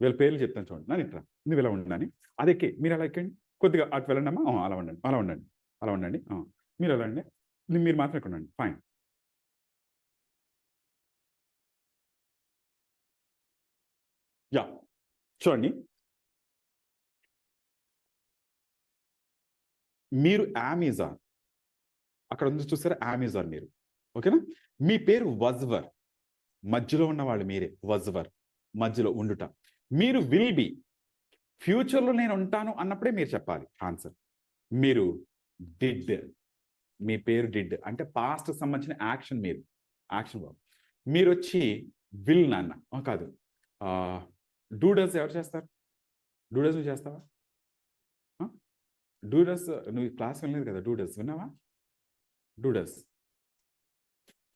వీళ్ళ పేర్లు చెప్తాను చూడండి. నన్ను ఇట్లా నువ్వు ఇలా ఉండని అది ఎక్కి మీరు అలా ఎక్కండి. కొద్దిగా అటు వెళ్ళండి అమ్మా అలా ఉండండి. అలా ఉండండి. అలా ఉండండి. మీరు అలా అండి మీరు మాత్రం ఇక్కడ ఉండండి ఫైన్. యా. చూడండి. మీరు అమెజాన్. అక్కడ ఉంది చూసారా? అమెజాన్ మీరు. ఓకేనా? మీ పేరు వజ్వర్. మధ్యలో ఉన్న వాళ్ళు మీరే. వజ్వర్. మధ్యలో ఉండుట. మీరు విల్ బి ఫ్యూచర్లో నేను ఉంటాను అన్నప్పుడే మీరు చెప్పాలి. ఆన్సర్ మీరు డిడ్ మీ పేరు డిడ్ అంటే పాస్ట్ సంబంధించిన యాక్షన్ మీరు. యాక్షన్ బాబు మీరు వచ్చి విల్ నాన్న. కాదు. డూడల్స్ ఎవరు చేస్తారు? డూడల్స్ నువ్వు చేస్తావా? డూడల్స్ నువ్వు క్లాస్ వినలేదు కదా? డూడల్స్ విన్నావా? డూడల్స్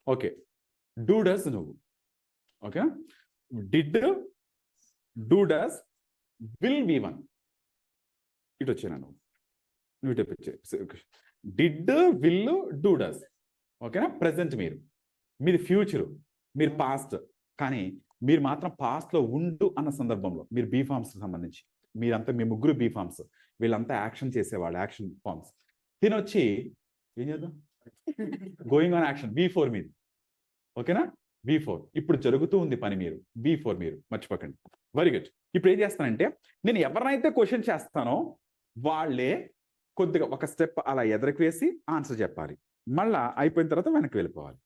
ఓకే డూడల్స్ నువ్వు. Okay did doodles will we one ఇటు వచ్చాను నువ్వు ఇటు డిడ్ విల్ డూ డూడస్ ఓకేనా? ప్రజెంట్ మీరు. మీది ఫ్యూచర్ మీరు పాస్ట్ కానీ మీరు మాత్రం పాస్ట్లో ఉండు అన్న సందర్భంలో మీరు బీ ఫార్మ్స్ సంబంధించి. మీరంతా మీ ముగ్గురు బీ ఫార్మ్స్ వీళ్ళంతా యాక్షన్ చేసేవాళ్ళు యాక్షన్ ఫార్మ్స్ తినొచ్చి ఏం చేద్దాం? Going on action before మీది. ఓకేనా? వి ఫోర్ ఇప్పుడు జరుగుతూ ఉంది పని మీరు. వి ఫోర్ మీరు. మర్చిపోకండి. వెరీ గుడ్ ఇప్పుడు ఏం చేస్తానంటే నేను ఎవరినైతే క్వశ్చన్ చేస్తానో వాళ్ళే కొద్దిగా ఒక స్టెప్ అలా ఎదరికి వేసి ఆన్సర్ చెప్పాలి. మళ్ళా అయిపోయిన తర్వాత వెనక్కి వెళ్ళిపోవాలి.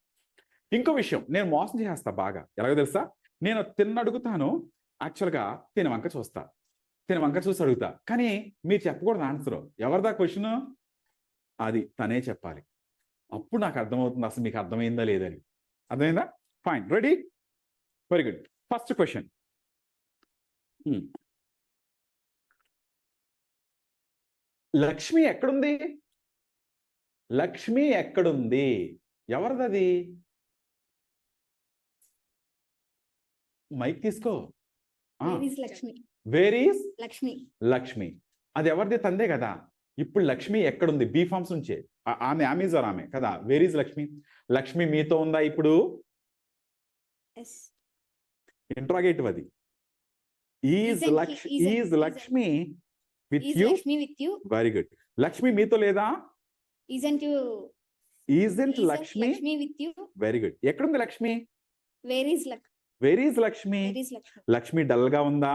ఇంకో విషయం నేను మోసం చేస్తా బాగా. ఎలాగో తెలుసా? నేను తిన్న అడుగుతాను యాక్చువల్గా తిన వంక చూస్తా. తిన వంక చూసి అడుగుతా. కానీ మీరు చెప్పకూడదు ఆన్సర్ ఎవరిదా క్వశ్చన్ అది తనే చెప్పాలి. అప్పుడు నాకు అర్థమవుతుంది అసలు మీకు అర్థమైందా లేదని. అర్థమైందా? Fine ready very good first question Lakshmi ఎక్కడుంది? లక్ష్మి ఎక్కడుంది? ఎవరిదది? మైక్ తీసుకో. is లక్ష్మి? లక్ష్మి. లక్ష్మి? అది ఎవరిది? తందే కదా. ఇప్పుడు లక్ష్మి ఎక్కడుంది? బీ ఫార్మ్స్ నుంచే. ఆమె అమెజాన్ ఆమె? కదా. Wear is Lakshmi? లక్ష్మి మీతో ఉందా ఇప్పుడు? ఇంట్రాగేటివ్ అది. Is Lakshmi is Lakshmi with you? Lakshmi with you? Very good. Lakshmi మీతో లేదా? Isn't isn't Lakshmi with you? Very good. ఎక్కడుంది Lakshmi? Where is luck where is Lakshmi? Lakshmi? Lakshmi డల్గా ఉందా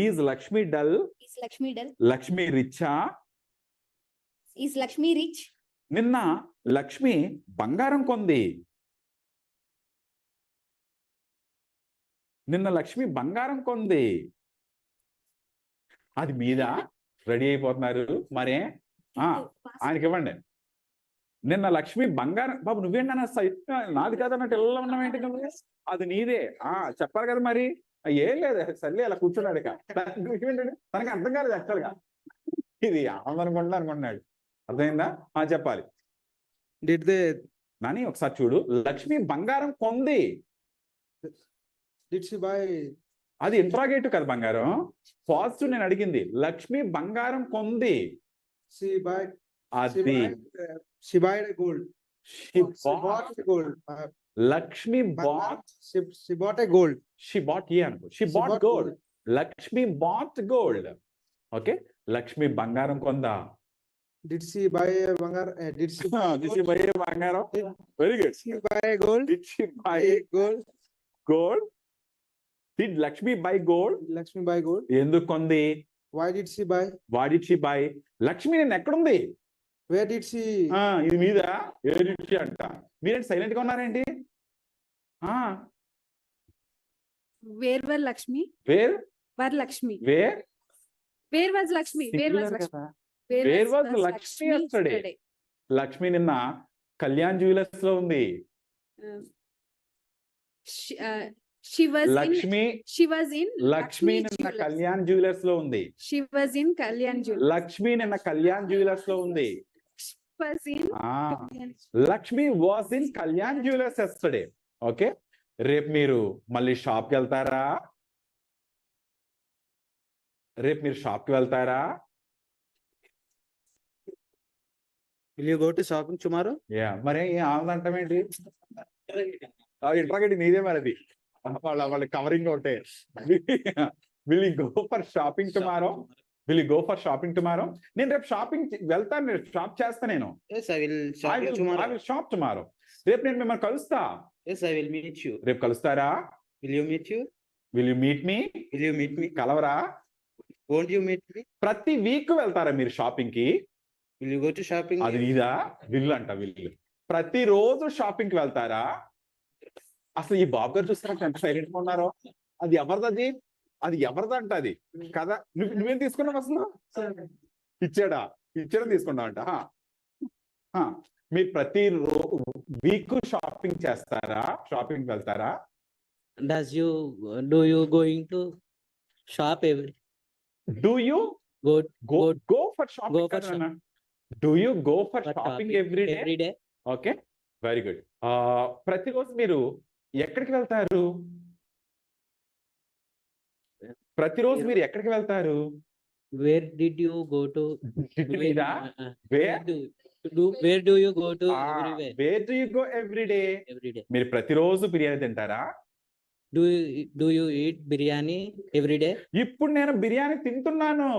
is Lakshmi dull? Lakshmi dull? Lakshmi రిచ్చా? Is Lakshmi rich నిన్న లక్ష్మి బంగారం కొంది. నిన్న లక్ష్మి బంగారం కొంది. అది మీద రెడీ అయిపోతున్నారు. మరే ఆ, ఆయనకి ఇవ్వండి. నిన్న లక్ష్మి బంగారం బాబు నువ్వేంటి అన్న నాది కాదన్నట్టు ఎలా ఉన్నావేంటి నువ్వు? అది నీదే. ఆ చెప్పాలి కదా మరి. ఏం లేదు. సర్లే అలా కూర్చున్నాడు ఇక. తనకి అర్థం కాలేదు యాక్చువల్గా ఇది ఆనందం అనుకుంటున్నా అనుకుంటున్నాడు అర్థమైందా? చెప్పాలి. నాని ఒకసారి చూడు. లక్ష్మి బంగారం కొంది. అది ఇంట్రాగేట్ కదా బంగారం. పాజిటివ్ నేను అడిగింది లక్ష్మి బంగారం కొంది. Lakshmi bought gold okay Lakshmi బంగారం కొందా? Did she buy a bangar uh, did she buy a Did gold? she buy a బంగారం very good she buy a gold Did she buy a gold gold? Did Lakshmi buy gold Did Lakshmi buy gold ఎందుకు కొంది why did she buy వాడి she buy Lakshmi నేను ఎక్కడుంది where did she ఆ, ఇది మీద ఏడిచి అంట మీరేంటి సైలెంట్గా ఉన్నారేంటి ఆ Where were Lakshmi? Where Were Lakshmi? Where Where was Lakshmi? Where was Lakshmi? Was the Lakshmi yesterday? Lakshmi నిన్న కళ్యాణ్ జ్యువెలర్స్లో ఉంది she, she was in. Lakshmi She was in. Lakshmi నిన్న. కళ్యాణ్ జ్యువెలర్స్లో ఉంది She was in Kalyan Jewelers. Lakshmi నిన్న కళ్యాణ్ జ్యువెలర్స్లో ఉంది Was in. Lakshmi was in Kalyan jewellers yesterday okay రేపు మీరు మళ్ళీ షాప్కి వెళ్తారా రేపు మీరు షాప్కి వెళ్తారా Will you go to shopping tomorrow? Yeah మరి ఆనందంటామేంటి ఇంట్రాగేటివ్ నీదే మరి అది వాళ్ళ వాళ్ళ కవరింగ్ ఒకటే will go for shopping tomorrow will go for shopping tomorrow నేను రేపు షాపింగ్ వెళ్తాను నేను షాప్ చేస్తా నేను Yes, I will I shop will tomorrow. I will shop tomorrow రేపు నేను మిమ్మల్ని కలుస్తా Yes, I will meet you. రేపు కలుస్తారా Will you meet you? Will you meet me Will you meet me? కలవరా Won't you meet me? ప్రతి week వెళ్తారా మీరు షాపింగ్కి Will you go to shopping? అది నీదా విల్లు అంట విల్లు ప్రతిరోజు షాపింగ్కి వెళ్తారా? అసలు ఈ బాబు గారు చూస్తారా ఎంత సైలెంట్గా ఉన్నారో. అది ఎవరిదది? అది ఎవరిదంట అది? కదా నువ్వు నువ్వేం తీసుకున్నావు అసలు ఇచ్చాడా? ఇచ్చాడా తీసుకున్నావంట హా. హా. మీరు ప్రతి వీక్ షాపింగ్ చేస్తారా? షాపింగ్ వెళ్తారా? Does you do you going to shop every do you go go Go- go for shopping for shop- do you go for shopping every day okay very good ప్రతిరోజు మీరు ఎక్కడికి వెళ్తారు? ప్రతిరోజు మీరు ఎక్కడికి వెళ్తారు? Where did you go to where do you every day day మీరు ప్రతిరోజు బిర్యానీ తింటారా? Do you eat biryani every day ఇప్పుడు నేను బిర్యానీ తింటున్నాను.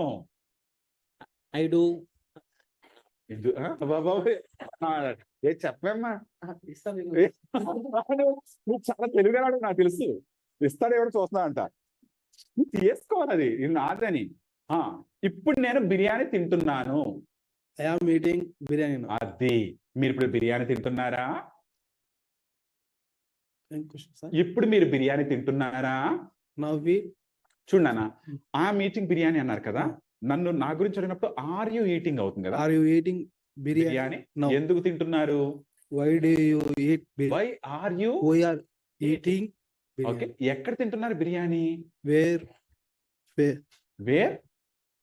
ఐ డూ ఏ చెప్పమ్మా. నువ్వు చాలా తెలుగురాడు నాకు తెలుసు. ఇస్తాడు ఎవరు చూస్తున్నా అంట. నువ్వు తీసుకోవాలి అది ఇది నాదని. ఇప్పుడు నేను బిర్యానీ తింటున్నాను. biryani now. అది మీరు ఇప్పుడు బిర్యానీ తింటున్నారా? ఇప్పుడు మీరు బిర్యానీ తింటున్నారా? we చూడనా ఆ మీటింగ్ బిర్యానీ అన్నారు కదా నన్ను నా గురించి అడిగినప్పుడు ఆర్ యు ఈటింగ్ అవుతుంది కదా. Are you eating biryani? ఎందుకు తింటున్నారు? Why do you eat why are you are eating okay ఎక్కడ తింటున్నారు biryani? Where where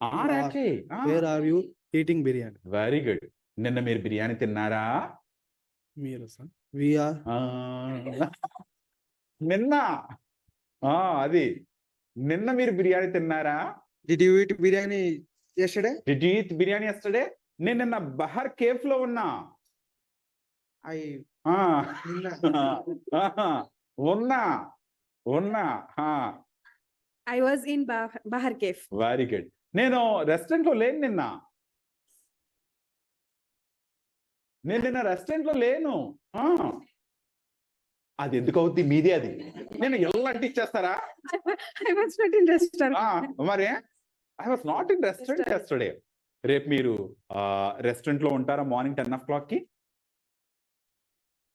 are actually where are you eating biryani very good నిన్న మీరు బిర్యానీ తిన్నారా? మీరు వి ఆర్ నిన్న. ఆ అది. నిన్న మీరు బిర్యానీ తిన్నారా? Did you eat biryani yesterday? Did you eat biryani yesterday నేను నిన్న బహర్ కేఫ్లో ఉన్నా ఆహా, ఉన్నా ఉన్నా I was in Bah- Bahar Cave. Very good నేను రెస్టారెంట్లో లేను నిన్న నేను నిన్న రెస్టారెంట్లో లేను. అది ఎందుకు అవుద్ది మీదే అది. నేను ఎలా was not in restaurant. ఆ, మరి? I was not in restaurant yesterday రేపు మీరు రెస్టారెంట్లో ఉంటారా మార్నింగ్ టెన్ ఓ క్లాక్కి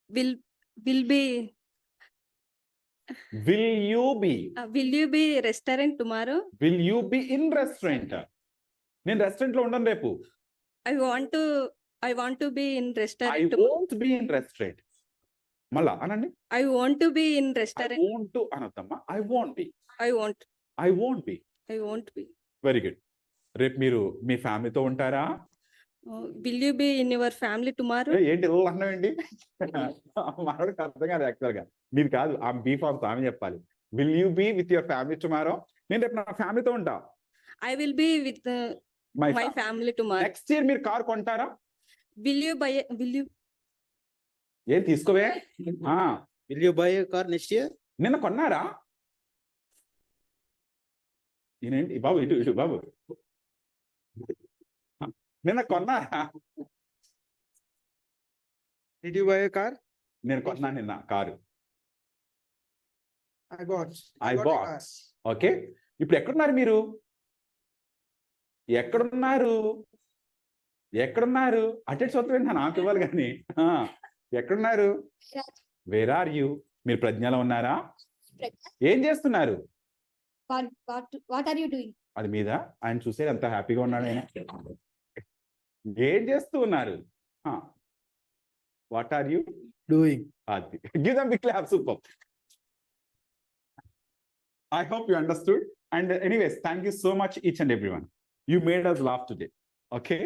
Will will be will you be will you be restaurant tomorrow? Will you be in restaurant నేను రెస్టారెంట్లో ఉండను రేపు. I want to I want to be in I restaurant. tomorrow. Won't be in restaurant మళ్ళా అనండి I want to be in I restaurant. Won't to అనొద్దమ్మా I won't be I want I won't be I won't be. వెరీ good రేపు మీరు మీ ఫ్యామిలీతో ఉంటారా you be in your family tomorrow? ఏ, ఏంటి ఇలా అన్నావేంటి మనోడికి అర్థం కాదు యాక్చువల్గా మీది కాదు ఆ బీ ఫార్మ్స్ ఆమె చెప్పాలి will you be with your family tomorrow నేను రేపు నా ఫ్యామిలీతో ఉంటా will be with uh, my family tomorrow. Next year మీరు కార్ కొంటారా you buy? a- Will you? ఏం తీసుకోవే? buy a car next year? నిన్న కొన్నారా? ఈయనేంటి? బాబు ఇటు ఇటు బాబు. నిన్న కొన్నారా? You buy a car? నేను కొన్నా నిన్న కారు. Bought. car. ఓకే. ఇప్పుడు ఎక్కడున్నారు మీరు? ఎక్కడున్నారు? ఎక్కడున్నారు? అటెండ్ చూస్తే నాకు ఇవ్వాలి కానీ. ఎక్కడున్నారు? వేర్ ఆర్ యూ మీరు ప్రజ్ఞలో ఉన్నారా? ఏం చేస్తున్నారు? అది మీద ఆయన చూసేది ఎంత హ్యాపీగా ఉన్నాడు ఆయన. ఏం చేస్తూ ఉన్నారు? వాట్ ఆర్ యూ డూయింగ్ అది. Super I hope you understood and anyways thank you so much each and every one you made us laugh today okay